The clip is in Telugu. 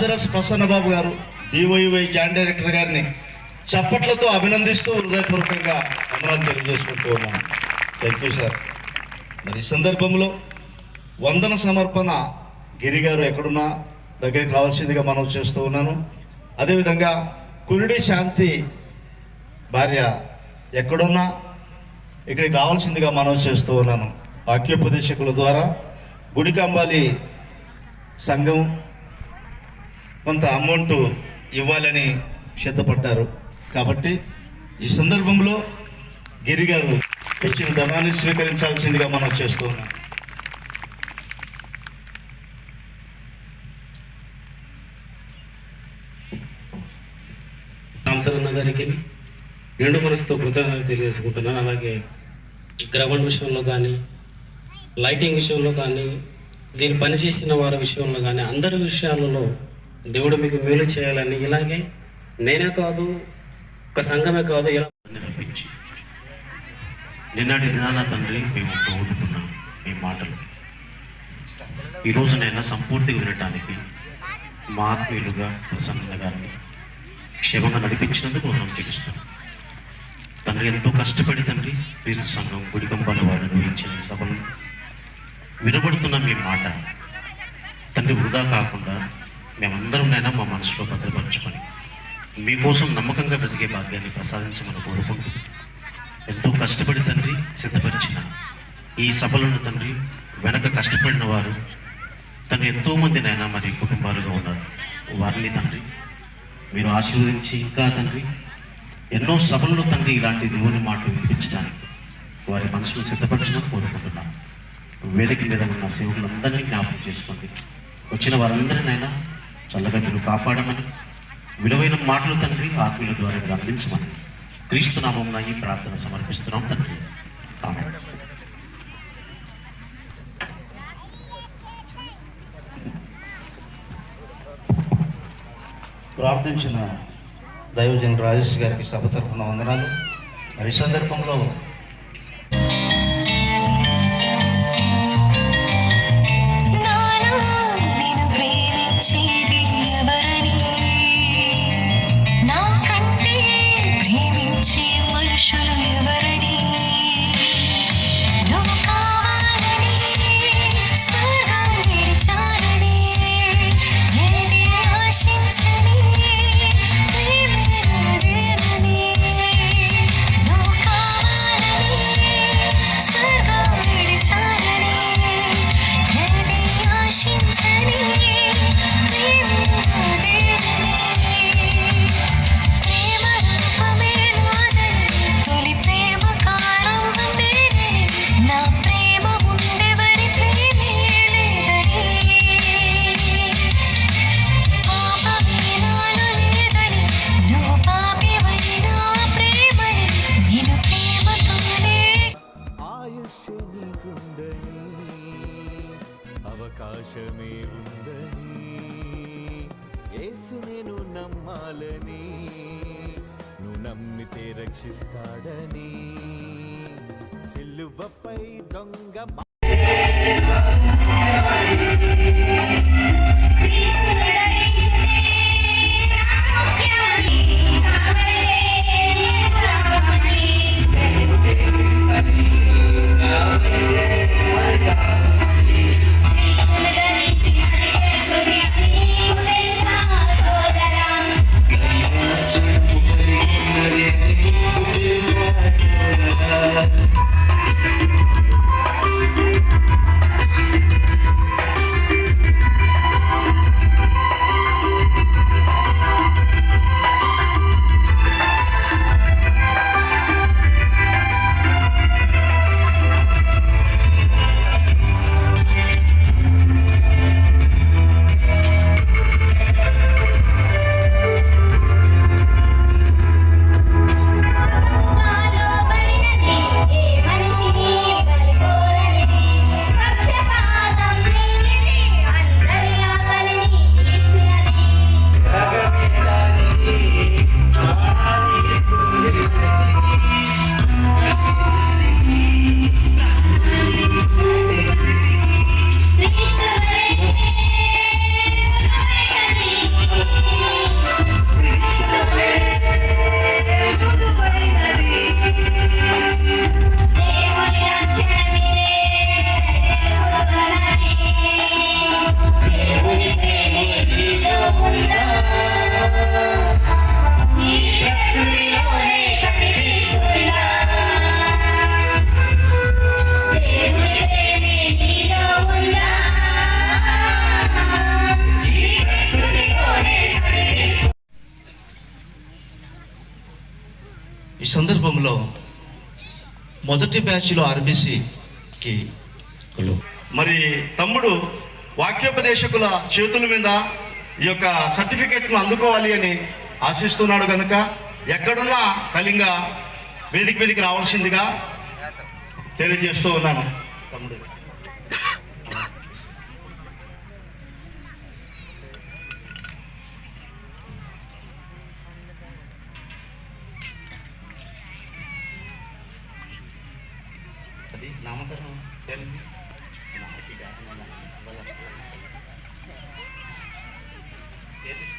లాజరస్ ప్రసన్నబాబు గారు డివైవై జాయింట్ డైరెక్టర్ గారిని చప్పట్లతో అభినందిస్తూ హృదయపూర్వకంగా వందనాలు తెలియజేసుకుంటూ ఉన్నాను థ్యాంక్ యూ సార్ మరి ఈ సందర్భంలో వందన సమర్పణ గిరి గారు ఎక్కడున్నా దగ్గరికి రావాల్సిందిగా మనం చేస్తూ ఉన్నాను. అదేవిధంగా కురిడి శాంతి భార్య ఎక్కడున్నా ఇక్కడికి రావాల్సిందిగా మనం చేస్తూ ఉన్నాను. వాక్యోపదేశకుల ద్వారా గుడికంబాలి సంఘం కొంత అమౌంట్ ఇవ్వాలని సిద్ధపడ్డారు కాబట్టి ఈ సందర్భంలో గిరి గారు ఇచ్చిన ధనాన్ని స్వీకరించాల్సిందిగా మనం చేస్తూ ఉన్నాం. రామసరన్న గారికి నిండు మనసుతో కృతజ్ఞత తెలియజేసుకుంటున్నాను. అలాగే గ్రౌండ్ విషయంలో కానీ లైటింగ్ విషయంలో కానీ దీన్ని పనిచేసిన వారి విషయంలో కానీ అందరి విషయాలలో దేవుడు మీకు మేలు చేయాలని ఇలాగే నేనే కాదు ఒక సంఘమే కాదు ఇలా రప్పించి. నిన్నటి దినాన తండ్రి మేము తోడుకున్నాం మీ మాటలు. ఈరోజు రోజునైనా సంపూర్తిగా వినటానికి మా ఆత్మీయులుగా ప్రసన్న గారిని క్షేమంగా నడిపించినందుకు మనం చూపిస్తాను తండ్రి ఎంతో కష్టపడి తండ్రి క్రీస్తు సంఘం గుడికంబాల వారు నిర్వహించిన సభలు వినబడుతున్న మీ మాట తండ్రి వృధా కాకుండా మేమందరం నైనా మా మనసులో భద్రపరచుకొని మీకోసం నమ్మకంగా బ్రతికే భాగ్యాన్ని ప్రసాదించమని కోరుకుంటూ ఎంతో కష్టపడి తండ్రి సిద్ధపరిచిన ఈ సభలను తండ్రి వెనక కష్టపడిన వారు తండ్రి ఎంతో మంది నైనా మరి కుటుంబాలుగా ఉన్నారు. వారిని తండ్రి మీరు ఆశీర్వదించి ఇంకా తండ్రి ఎన్నో సభల్లో తండ్రి ఇలాంటి దేవుని మాటలు వినిపించడానికి వారి మనసును సిద్ధపరచమని కోరుకుంటున్నాను వేదిక మీద ఉన్న సేవకులందరినీ జ్ఞాపకం చేసుకోండి. వచ్చిన వారందరినైనా చల్లగా మీరు కాపాడమని. విలువైన మాటలు తండ్రి ఆత్మీయుల ద్వారా మీరు అందించమని. క్రీస్తునామం ఈ ప్రార్థన సమర్పిస్తున్నాం తండ్రి. ప్రార్థించిన దైవజన్ రాజేష్ గారికి సభ తరఫున వందనాలు. మరి సందర్భంలో నేను నమ్మాలని. నువ్వు నమ్మితే రక్షిస్తాడని. సిల్లువపై దొంగ సందర్భంలో మొదటి బ్యాచ్లో ఆర్బీసీకి మరి తమ్ముడు వాక్యోపదేశకుల చేతుల మీద ఈ యొక్క సర్టిఫికెట్ను అందుకోవాలి అని ఆశిస్తున్నాడు కనుక ఎక్కడున్నా కళింగ వేదిక వేదిక రావాల్సిందిగా తెలియజేస్తూ ఉన్నాను తమ్ముడు. nama karena dan tidak mengenal balas jadi